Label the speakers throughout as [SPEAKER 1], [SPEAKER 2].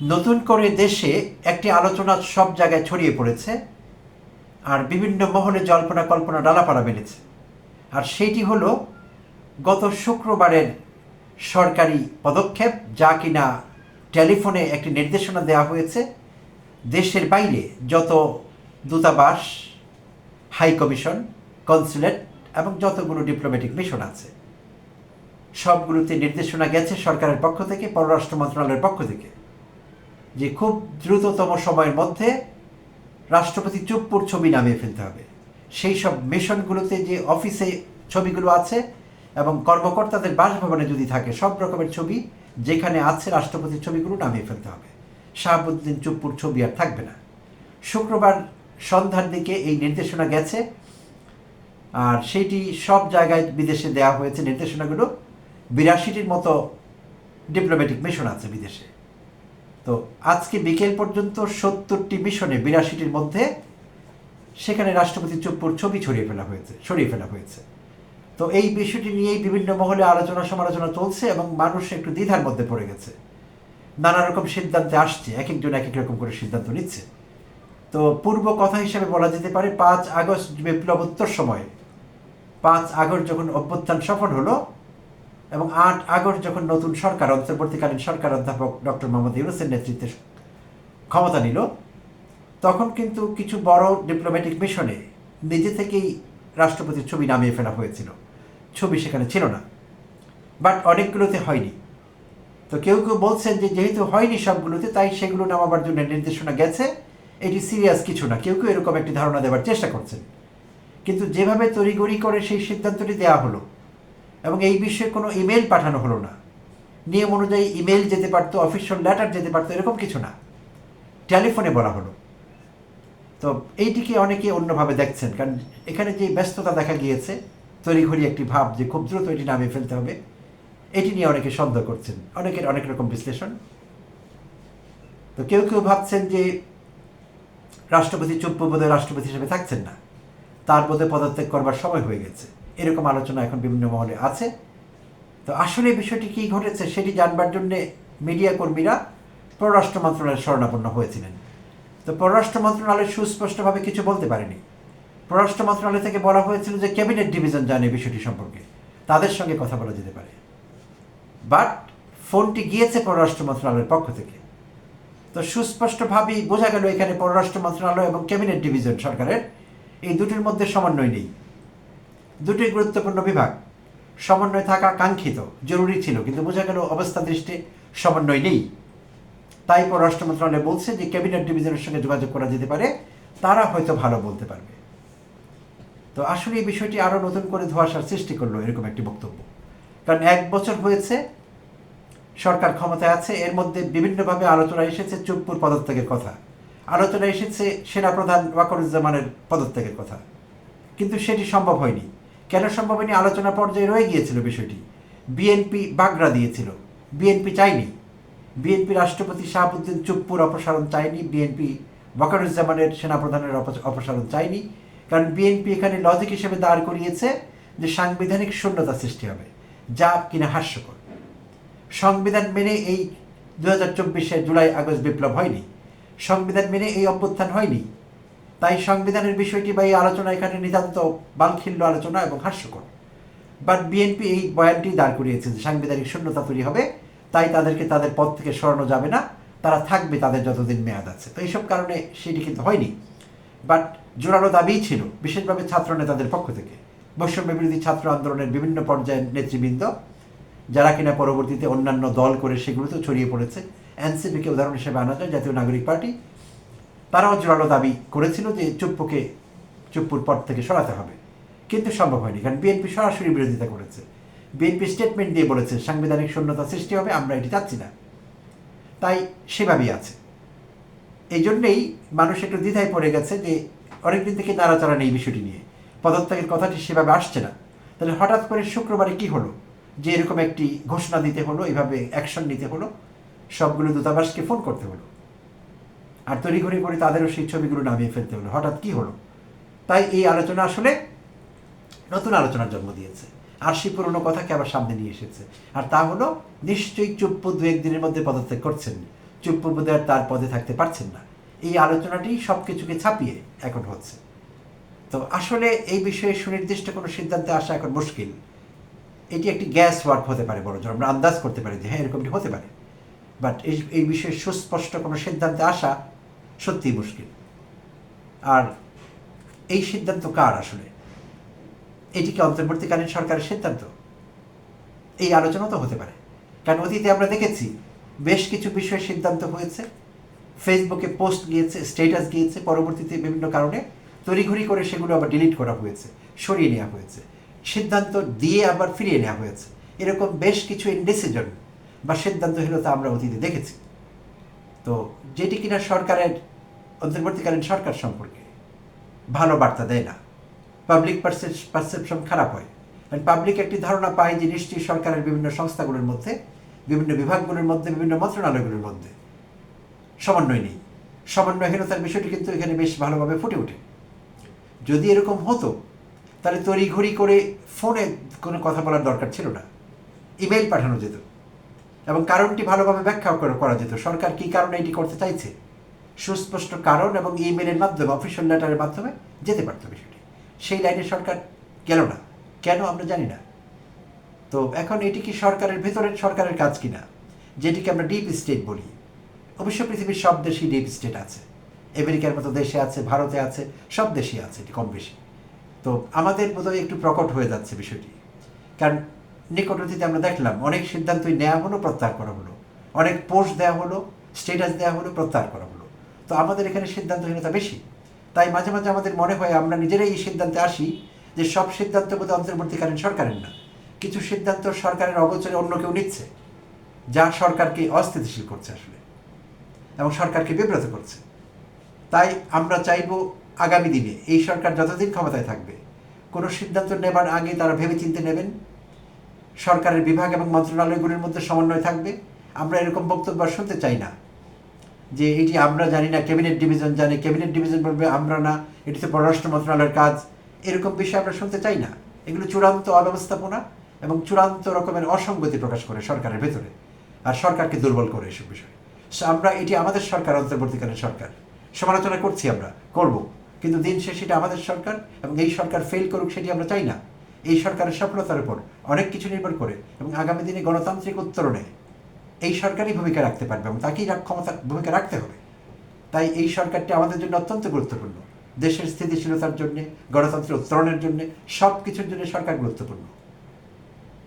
[SPEAKER 1] নতুন করে দেশে একটি আলোচনা সব জায়গায় ছড়িয়ে পড়েছে আর বিভিন্ন মহলে জল্পনা কল্পনা ডালাপাড়া বেড়েছে আর সেইটি হলো, গত শুক্রবারের সরকারি পদক্ষেপ যা কিনা টেলিফোনে একটি নির্দেশনা দেওয়া হয়েছে, দেশের বাইরে যত দূতাবাস, হাই কমিশন, কনসুলেট এবং যতগুলো ডিপ্লোম্যাটিক মিশন আছে, সবগুলোতে নির্দেশনা গেছে সরকারের পক্ষ থেকে, পররাষ্ট্র মন্ত্রণালয়ের পক্ষ থেকে। যে খুব দ্রুততম সময়ের মধ্যে রাষ্ট্রপতি চুপ্পুর ছবি নামিয়ে ফেলতে হবে। সেই সব মিশনগুলোতে যে অফিসে ছবিগুলো আছে এবং কর্মকর্তাদের বাসভবনে যদি থাকে, সব রকমের ছবি যেখানে আছে রাষ্ট্রপতির ছবিগুলো নামিয়ে ফেলতে হবে। শাহাবুদ্দিন চুপ্পুর ছবি আর থাকবে না। শুক্রবার সন্ধ্যার দিকে এই নির্দেশনা গেছে। আর সেইটি সব জায়গায় বিদেশে দেওয়া হয়েছে নির্দেশনাগুলো। বিরাশিটির মতো ডিপ্লোম্যাটিক মিশন আছে বিদেশে। তো আজকে বিকেল পর্যন্ত সত্তরটি মিশনে বিরাশিটির মধ্যে সেখানে রাষ্ট্রপতি চুপ্পুর ছবি ছড়িয়ে ফেলা হয়েছে সরিয়ে ফেলা হয়েছে। তো এই বিষয়টি নিয়েই বিভিন্ন মহলে আলোচনা সমালোচনা চলছে এবং মানুষ একটু দ্বিধার মধ্যে পড়ে গেছে। নানা রকম সিদ্ধান্তে আসছে, এক একজন এক এক রকম করে সিদ্ধান্ত নিচ্ছে। তো পূর্ব কথা হিসেবে বলা যেতে পারে, পাঁচ আগস্ট বিপ্লবোত্তর সময়ে, পাঁচ আগস্ট যখন অভ্যুত্থান সফল হলো এবং আট আগস্ট যখন নতুন সরকার, অন্তর্বর্তীকালীন সরকার অধ্যাপক ডক্টর মোহাম্মদ ইউনুসের নেতৃত্বে ক্ষমতা নিল, তখন কিন্তু কিছু বড় ডিপ্লোম্যাটিক মিশনে নিজে থেকেই রাষ্ট্রপতির ছবি নামিয়ে ফেলা হয়েছিল। ছবি সেখানে ছিল না। বাট অনেকগুলোতে হয়নি। তো কেউ কেউ বলছেন যে যেহেতু হয়নি সবগুলোতে, তাই সেগুলো নামাবার জন্য নির্দেশনা গেছে। এটি সিরিয়াস কিছু না। কেউ কেউ এরকম একটি ধারণা দেওয়ার চেষ্টা করছেন। কিন্তু যেভাবে তড়িগড়ি করে সেই সিদ্ধান্তটি দেওয়া হলো এবং এই বিষয়ে কোনো ইমেল পাঠানো হলো না। নিয়ম অনুযায়ী ইমেল যেতে পারতো অফিসিয়াল লেটার যেতে পারতো, এরকম কিছু না। টেলিফোনে বলা হলো। তো এইটিকে অনেকে অন্যভাবে দেখছেন, কারণ এখানে যে ব্যস্ততা দেখা গিয়েছে, তড়িঘড়ি একটি ভাব যে খুব দ্রুত এটি নামিয়ে ফেলতে হবে, এটি নিয়ে অনেকে সন্দেহ করছেন, অনেকের অনেক রকম বিশ্লেষণ। তো কেউ কেউ ভাবছেন যে রাষ্ট্রপতি চুপ্পু বোধহয় রাষ্ট্রপতি হিসেবে থাকছেন না, তার বোধহয় পদত্যাগ করবার সময় হয়ে গেছে। এরকম আলোচনা এখন বিভিন্ন মহলে আছে। তো আসলে বিষয়টি কী ঘটেছে সেটি জানবার জন্যে মিডিয়া কর্মীরা পররাষ্ট্র মন্ত্রণালয়ের শরণাপন্ন হয়েছিলেন। তো পররাষ্ট্র মন্ত্রণালয় সুস্পষ্টভাবে কিছু বলতে পারেনি। পররাষ্ট্র মন্ত্রণালয় থেকে বলা হয়েছিল যে ক্যাবিনেট ডিভিশন জানে বিষয়টি সম্পর্কে। তাদের সঙ্গে কথা বলা যেতে পারে। বাট ফোনটি গিয়েছে পররাষ্ট্র মন্ত্রণালয়ের পক্ষ থেকে। তো সুস্পষ্টভাবেই বোঝা গেল এখানে পররাষ্ট্র মন্ত্রণালয় এবং ক্যাবিনেট ডিভিশন সরকারের এই দুটির মধ্যে সমন্বয় নেই। দুটি গুরুত্বপূর্ণ বিভাগ, সমন্বয় থাকা কাঙ্ক্ষিত, জরুরি ছিল, কিন্তু বোঝা গেল অবস্থা দৃষ্টি সমন্বয় নেই। তাই পররাষ্ট্র মন্ত্রণালয় বলছে যে ক্যাবিনেট ডিভিশনের সঙ্গে যোগাযোগ করা যেতে পারে, তারা হয়তো ভালো বলতে পারবে। তো আসলে এই বিষয়টি আরও নতুন করে ধোয়াশার সৃষ্টি করল এরকম একটি বক্তব্য। কারণ এক বছর হয়েছে, সরকার ক্ষমতায় আছে, এর মধ্যে বিভিন্নভাবে আলোচনা এসেছে চুপ্পুর পদত্যাগের কথা। আলোচনা এসেছে সেনাপ্রধান ওয়াকরুজ্জামানের পদত্যাগের কথা। কিন্তু সেটি সম্ভব হয়নি। কেন সম্ভব হয়নি? আলোচনা পর্যায়ে রয়ে গিয়েছিল বিষয়টি। বিএনপি বাগড়া দিয়েছিল। বিএনপি চায়নি। বিএনপি রাষ্ট্রপতি শাহাবুদ্দিন চুপ্পুর অপসারণ চায়নি। বিএনপি ওয়াকারুজ্জামানের সেনাপ্রধানের অপসারণ চায়নি। কারণ বিএনপি এখানে লজিক হিসেবে দাঁড় করিয়েছে যে সাংবিধানিক শূন্যতা সৃষ্টি হবে, যা কিনা হাস্যকর। সংবিধান মেনে এই দু হাজার চব্বিশে জুলাই আগস্ট বিপ্লব হয়নি। সংবিধান মেনে এই অভ্যুত্থান হয়নি। তাই সংবিধানের বিষয়টি বা এই আলোচনা এখানে নিতান্ত বালখিল্য আলোচনা এবং হাস্যকর। বাট বিএনপি এই বয়ানটি দাঁড় করিয়েছে যে সাংবিধানিক শূন্যতা তৈরি হবে, তাই তাদেরকে তাদের পদ থেকে সরানো যাবে না, তারা থাকবে তাদের যতদিন মেয়াদ আছে। তো এইসব কারণে সেটি কিন্তু হয়নি। বাট জোরালো দাবিই ছিল, বিশেষভাবে ছাত্র নেতাদের পক্ষ থেকে। বৈষম্য বিরোধী ছাত্র আন্দোলনের বিভিন্ন পর্যায়ের নেতৃবৃন্দ, যারা কিনা পরবর্তীতে অন্যান্য দল করে সেগুলোতেও ছড়িয়ে পড়েছে। এনসিপিকে উদাহরণ হিসেবে আনা যায়, জাতীয় নাগরিক পার্টি তারাও জোরালো দাবি করেছিল যে চুপ্পুকে চুপ্পুর পদ থেকে সরাতে হবে। কিন্তু সম্ভব হয়নি, কারণ বিএনপি সরাসরি বিরোধিতা করেছে। বিএনপি স্টেটমেন্ট দিয়ে বলেছে, সাংবিধানিক শূন্যতা সৃষ্টি হবে, আমরা এটি চাচ্ছি না। তাই সেভাবেই আছে। এই জন্যেই মানুষ একটু দ্বিধায় পড়ে গেছে যে অনেকদিন থেকে নাড়াচাড়া নেই বিষয়টি নিয়ে। পদত্যাগের কথাটি সেভাবে আসছে না। তাহলে হঠাৎ করে শুক্রবারে কি হলো? যে এরকম একটি ঘোষণা দিতে হলো, এভাবে অ্যাকশন নিতে হলো, সবগুলো দূতাবাসকে ফোন করতে হলো। আর তড়িঘড়ি করে তাদেরও সেই ছবিগুলো নামিয়ে ফেলতে হলো। হঠাৎ কি হলো? তাই এই আলোচনা আসলে নতুন আলোচনার জন্ম দিয়েছে। আর সেই পুরনো কথাকে আবার সামনে নিয়ে এসেছে। আর তা হলো, নিশ্চয়ই চুপ্পু দু একদিনের মধ্যে পদত্যাগ করছেন। চুপ প্রবোধের তার পদে থাকতে পারছেন না। এই আলোচনাটি সব কিছুকে ছাপিয়ে এখন হচ্ছে। তো আসলে এই বিষয়ে সুনির্দিষ্ট কোনো সিদ্ধান্তে আসা এখন মুশকিল। এটি একটি গ্যাস ওয়ার্ক হতে পারে বড় জোর। আমরা আন্দাজ করতে পারি যে হ্যাঁ এরকমটি হতে পারে। বাট এই বিষয়ে সুস্পষ্ট কোনো সিদ্ধান্তে আসা সত্যিই মুশকিল। আর এই সিদ্ধান্ত কার আসলে? এটি কি অন্তর্বর্তীকালীন সরকারের সিদ্ধান্ত? এই আলোচনা তো হতে পারে। কারণ অতীতে আমরা দেখেছি বেশ কিছু বিষয়ে সিদ্ধান্ত হয়েছে। ফেসবুকে পোস্ট গিয়েছে, স্ট্যাটাস গিয়েছে, পরবর্তীতে বিভিন্ন কারণে তড়িঘড়ি করে সেগুলো আবার ডিলিট করা হয়েছে, সরিয়ে নেওয়া হয়েছে। সিদ্ধান্ত দিয়ে আবার ফিরিয়ে নেওয়া হয়েছে। এরকম বেশ কিছু ইনডিসিশন বা সিদ্ধান্তহীনতা আমরা অতীতে দেখেছি। তো যেটি কিনা সরকারের অন্তর্বর্তীকালীন সরকার সম্পর্কে ভালো বার্তা দেয় না। পাবলিক পারসেপশন খারাপ হয়। কারণ পাবলিক একটি ধারণা পায় যে নিশ্চয়ই সরকারের বিভিন্ন সংস্থাগুলোর মধ্যে, বিভিন্ন বিভাগগুলোর মধ্যে, বিভিন্ন মন্ত্রণালয়গুলোর মধ্যে সমন্বয় নেই। সমন্বয়হীনতার বিষয়টি কিন্তু এখানে বেশ ভালোভাবে ফুটে ওঠে। যদি এরকম হতো, তাহলে তড়িঘড়ি করে ফোনে কোনো কথা বলার দরকার ছিল না। ইমেল পাঠানো যেত। এবং কারণটি ভালোভাবে ব্যাখ্যা করা- যেত। সরকার কী কারণে এটি করতে চাইছে? সুস্পষ্ট কারণ এবং ইমেলের মাধ্যমে, অফিসিয়াল লেটারের মাধ্যমে যেতে পারত বিষয়টি। সেই লাইনে সরকার গেল না। কেন আমরা জানি না। তো এখন এটি কি সরকারের ভেতরের সরকারের কাজ কিনা? যেটিকে আমরা ডিপ স্টেট বলি। অবশ্য পৃথিবীর সব দেশেই ডিপ স্টেট আছে। আমেরিকার মতো দেশে আছে, ভারতে আছে, সব দেশেই আছে এটি কম বেশি। তো আমাদের বোধহয় একটু প্রকট হয়ে যাচ্ছে বিষয়টি। কারণ নিকট আমরা দেখলাম, অনেক সিদ্ধান্তই নেওয়া হলো, প্রত্যাহার করা হলো। অনেক পোস্ট দেওয়া হলো স্টেটাস দেওয়া হলো, প্রত্যাহার করা হলো। তো আমাদের এখানে সিদ্ধান্তহীনতা বেশি। তাই মাঝে মাঝে আমাদের মনে হয় আমরা নিজেরাই এই সিদ্ধান্তে আসি যে সব সিদ্ধান্ত বোধহয় অন্তর্বর্তীকালীন সরকারের না। কিছু সিদ্ধান্ত সরকারের অগোচরে অন্য কেউ নিচ্ছে, যা সরকারকে অস্থিতিশীল করছে আসলে, এবং সরকারকে বিব্রত করছে। তাই আমরা চাইব আগামী দিনে এই সরকার যতদিন ক্ষমতায় থাকবে, কোনো সিদ্ধান্ত নেবার আগে তারা ভেবেচিন্তে নেবেন সরকারের বিভাগ এবং মন্ত্রণালয়গুলির মধ্যে সমন্বয় থাকবে। আমরা এরকম বক্তব্য শুনতে চাই না যে এটি আমরা জানি না ক্যাবিনেট ডিভিশন জানে ক্যাবিনেট ডিভিশন বলবে আমরা না, এটি তো পররাষ্ট্র মন্ত্রণালয়ের কাজ, এরকম বিষয় আমরা শুনতে চাই না। এগুলো চূড়ান্ত অব্যবস্থাপনা এবং চূড়ান্ত রকমের অসঙ্গতি প্রকাশ করে সরকারের ভেতরে আর সরকারকে দুর্বল করে এসব বিষয়। আমরা এটি আমাদের সরকার, অন্তর্বর্তীকালীন সরকার। সমালোচনা করছি আমরা, করব। কিন্তু দিন শেষে এটা আমাদের সরকার এবং এই সরকার ফেল করুক সেটি আমরা চাই না। এই সরকারের সফলতার উপর অনেক কিছু নির্ভর করে এবং আগামী দিনে গণতান্ত্রিক উত্তরণে এই সরকারই ভূমিকা রাখতে পারবে এবং তাকেই ক্ষমতা ভূমিকা রাখতে হবে। তাই এই সরকারটি আমাদের জন্য অত্যন্ত গুরুত্বপূর্ণ। দেশের স্থিতিশীলতার জন্য, গণতন্ত্রের উত্তরণের জন্য সব কিছুর জন্য সরকার গুরুত্বপূর্ণ।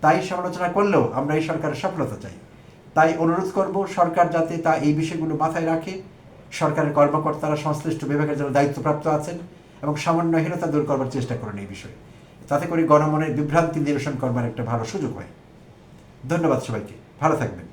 [SPEAKER 1] তাই সমালোচনা করলেও আমরা এই সরকারের সফলতা চাই। তাই অনুরোধ করব সরকার যাতে তা এই বিষয়গুলো মাথায় রাখে। সরকারের কর্মকর্তারা সংশ্লিষ্ট বিভাগের জন্য দায়িত্বপ্রাপ্ত আছেন এবং সমন্বয়হীনতা দূর করবার চেষ্টা করেন এই বিষয়ে। তাতে করে গণমনের বিভ্রান্তি নিরসন করবার একটা ভালো সুযোগ হয়। ধন্যবাদ সবাইকে। ভালো থাকবেন।